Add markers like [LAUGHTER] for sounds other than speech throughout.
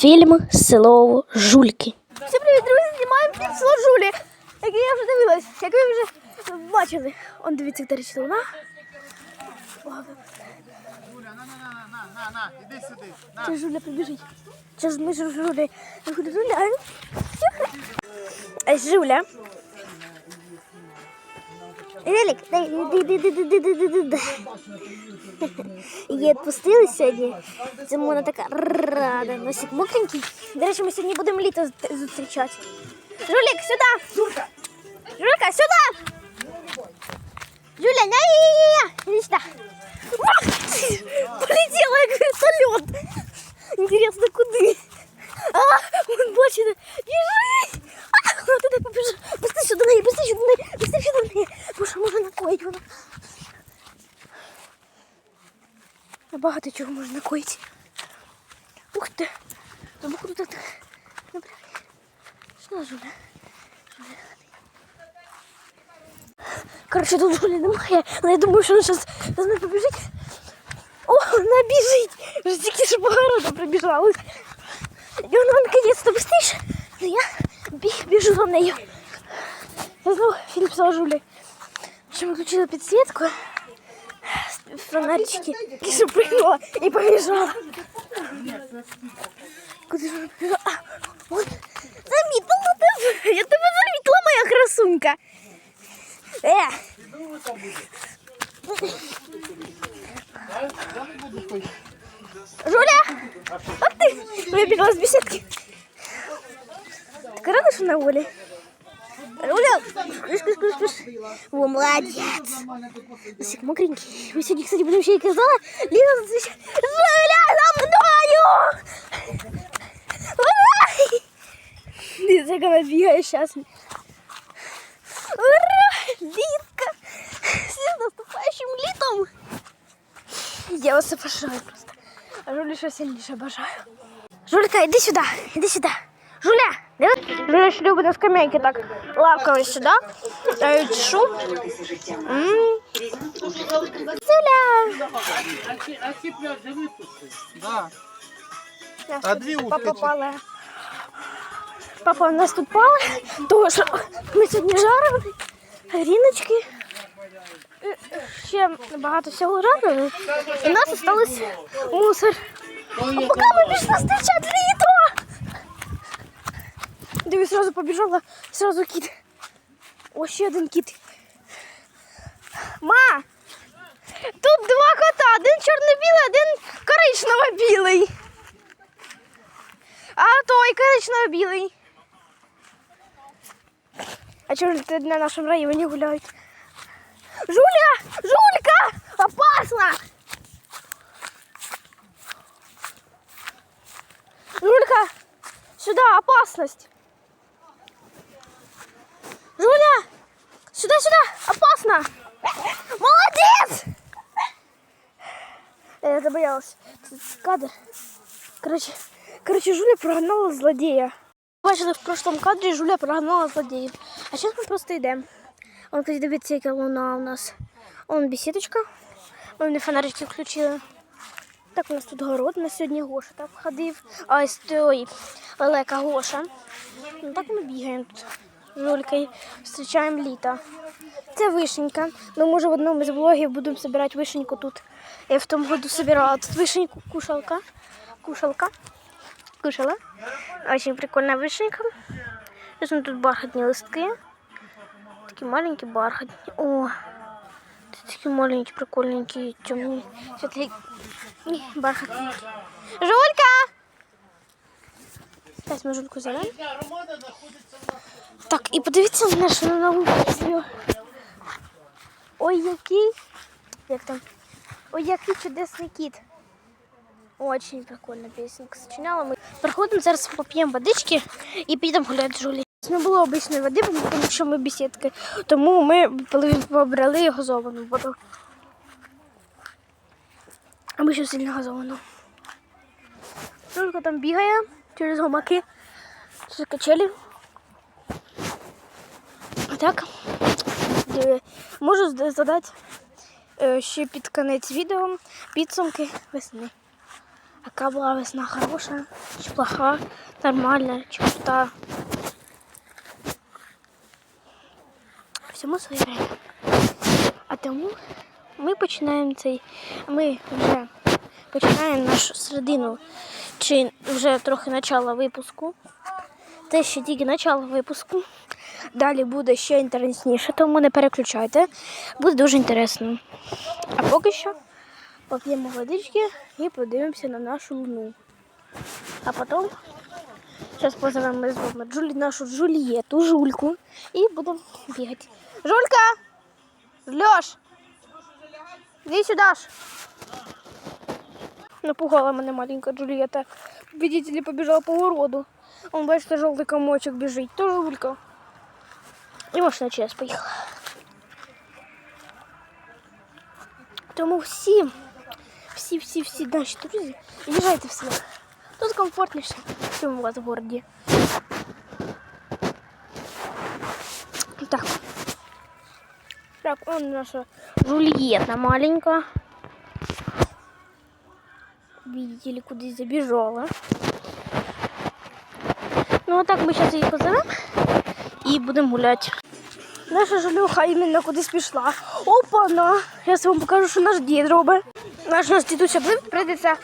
Фільм Село Жульки. Всім привіт, друзі! Знімаємо фільм «Село Жулі, який я вже дивилась, як ви вже бачили. Он дивіться, де річ луна. На, на, на, на, на, на, на, іди сюди. Жуля прибіжить. Ж ми ж Жуля. Жуля. Жуля. дай. Її відпустили сьогодні. Це вона така рада. Носик мокренький. До речі, ми сьогодні будемо літо з- зустрічати. Жулік, сюди! Жулька! Жулька, сюди! Жуля, на я Иди сюда. Полетела як вертолет. Интересно, куди? А, он бачить. Біжи! Багато чого можна накоїти. Ух ти. Забух тут так. Добре. Що, Жуля? Коротше, тут Жулі немає, але я думаю, що вона зараз з нами побіжить. О, вона біжить! Вже тільки що по городу прибіжала. І вона наконець-то швидше. Ну я біжу за нею. Я знову фільм Жулі. Що ми включили підсвітку. фонарички и запрыгнула и побежала. Куда же? А, он заметила тебе. Я тебя заметила, моя красунка. Э. Жуля, вот ты выбежала с беседки. Так рада, что на воле? Жуля! Кыш, кыш, кыш, кыш. О, молодец! Носик мокренький. Мы сегодня, кстати, будем еще и казала. Лиза, засвещай. Жуля, за мною! Ура! Лиза, как она бегает сейчас. Ура! Лизка! С наступающим летом! Я вас обожаю просто. А Жулю ще сильніше бажаю. Жулька, іди сюди, іди сюди. Жуля, диви. Жуля ще любить на скамейки так лавками сюди. Я її чешу. М. Жуля! А ці пляжі випусти. Да. Нас А тут дві Папа уточки. пала. Папа у нас тут пала, тому що ми сьогодні жарили гріночки. Е, Ще багато всього жарили. І у нас залишилось мусор. А поки ми пішли зустрічати літо. Дивись, сразу побіжала, сразу кіт. О, ще один кіт. Ма! Тут два кота, один чорно-білий, один коричнево-білий. А той коричнево-білий. А чого ж на нашому районі гуляють? Жуля! Жулька! Опасно! Жулька! Сюда, опасность! Кадр. Короче, короче, Жуля прогнала злодея. Бачили в прошлом кадрі Жуля прогнала злодеїв. А зараз ми просто йдемо. Он, кстати, дивіться, яка луна у нас. Он бесідочка. Ми не фонарики включили. Так, у нас тут город, на сьогодні Гоша так ходив. А ось той Лелека Гоша. Ну, так ми бігаємо тут з Жулькою, зустрічаємо літо. Це вишенька. Ми, може, в одному з влогів будемо збирати вишеньку тут. Я в тому году собирала тут вишеньку кушалка. Кушалка. Кушала. Очень прикольная вишенька. Тут бархатные листки. Такие маленькие бархатные. О, такі маленькі, прикольненькі, темні. Світлі. Ні, бархатненькі. Жулька! Зараз ми жульку зарем. Так, і подивіться на нашу нову пісню. Ой, який. Як там? Ой, який чудесний кіт. Очень прикольна пісенька сочиняла. Ми приходимо зараз поп'ємо водички і підемо гуляти з Жулі. Не було обичної води, тому що ми бесідки. Тому ми побрали газовану воду. А ми ще сильно газовану. Жулька там бігає через гамаки, через качелі. Так, е, можу задати е, ще під кінець відео підсумки весни. яка була весна хороша, чи плоха, нормальна, чи крута. Всьому своє время. А тому ми починаємо цей. Ми вже починаємо нашу середину, чи вже трохи начало випуску. Це ще тільки начало випуску. Далі буде ще інтересніше, тому не переключайте. Буде дуже інтересно. А поки що поп'ємо водички і подивимося на нашу луну. А потім зараз позовемо з вами Джулі, нашу Джулієту, Жульку, і будемо бігати. Жулька! Льош! Іди сюди ж! Напугала мене маленька Джулієта. Видите ли, по городу. Он, бачите, жовтий комочок біжить. То Жулька. І машина через поїхала. Тому всі, всі, всі, всі наші друзі, їжджайте в село. Тут комфортніше, ніж у вас в городі. Так. Так, он наша Жульєта маленька. Видите ли, куда забежала. Ну, а так ми зараз її позовемо і будемо гуляти. Наша жалюха іменно кудись пішла. Опа-на! Зараз вам покажу, що наш дід робить. Наш нас дідуся прийдеться.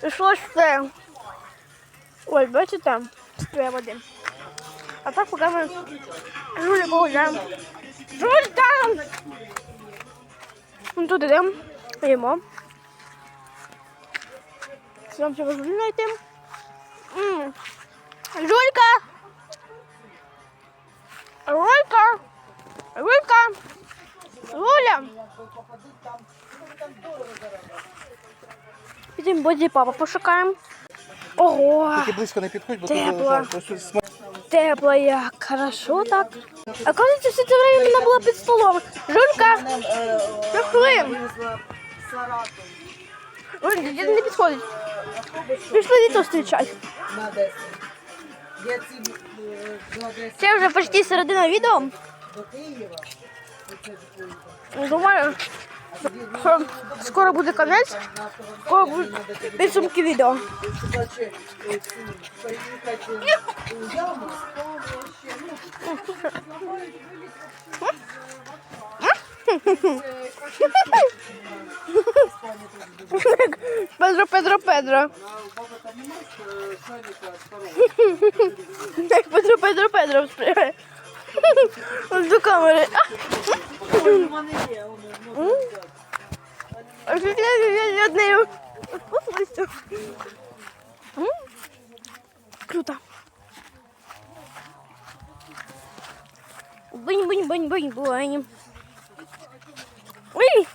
Пішло все. Ой, бачите, стоя води. А так поки ми Жулі погуляємо. Жулька! Ну тут йдемо, їмо. Нам треба Жулі знайти. Жулька! Рулька! Рулька! Руля! Підемо боді папа пошукаємо. Ого! Тільки близько не підходь, бо Тепло. тут. Тепло як, хорошо так. А кажется, все це время вона була під столом. Жулька, пішли. Ой, дід не підходить. Пішли дітей зустрічати. Це вже почти середина відео. До Києва. Думаю, що скоро буде кінець, скоро будуть підсумки відео. Педро, Педро, Педро. Педро, Педро, Педро до камери. А що я від нею? Круто. Бинь, бинь, бинь, бинь, бинь. Ой!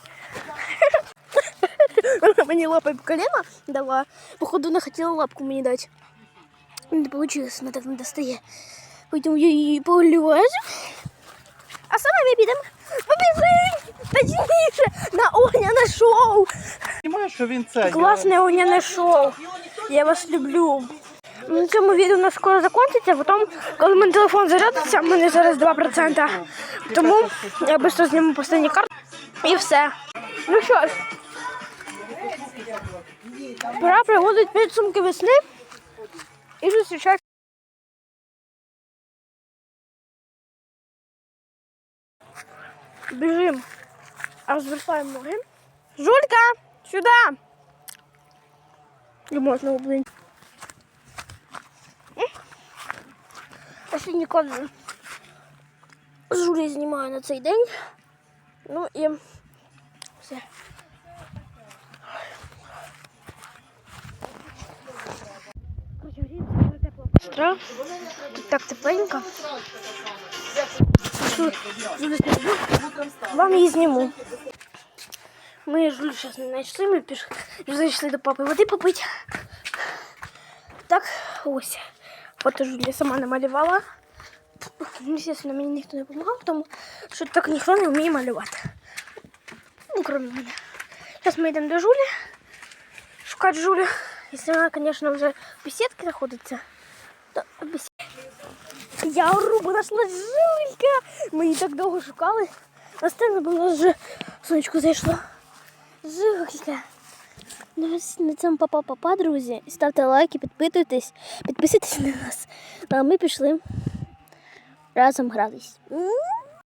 Она [LAUGHS] мне лапой по колено дала. Походу, она хотела лапку мне дать. Не получилось, она так не достає. Поэтому я її поливаю. А сама ми підемо. Побіжи! Точніше! На огняне шоу! Розумієш, що він це. Класне огняне шоу. Я вас люблю. На цьому відео у нас скоро закінчиться, потім, коли мене телефон зарядиться, в мене зараз 2%. Тому я швидко зніму останні карти і все. Ну що ж, пора приводити підсумки весни і зустрічати. Біжимо. Розвертаємо ноги. Жулька! Не можна блин. Останні кадри з Жулі знімаю на цей день. Ну і все. Тут так тепленько. Жулю зніму. Вам її зніму. Ми Жулю зараз не знайшли, ми піш... зайшли до папи води попити. Так, ось. Фото Жуля сама намалювала. Ну, Звісно, мені ніхто не допомагав, тому що так ніхто не вміє малювати. Ну, крім мене. Зараз ми йдемо до Жулі. Шукати Жулю. Якщо вона, звісно, вже в бесідці знаходиться, то в бесідці. Я ору, знайшла Жулька. Ми її так довго шукали. Сцену було вже сонечко зайшло. Жулька. Ну, на цьому папа-папа, друзі. Ставте лайки, підписуйтесь, підписуйтесь на нас. Ну, а ми пішли разом гратись.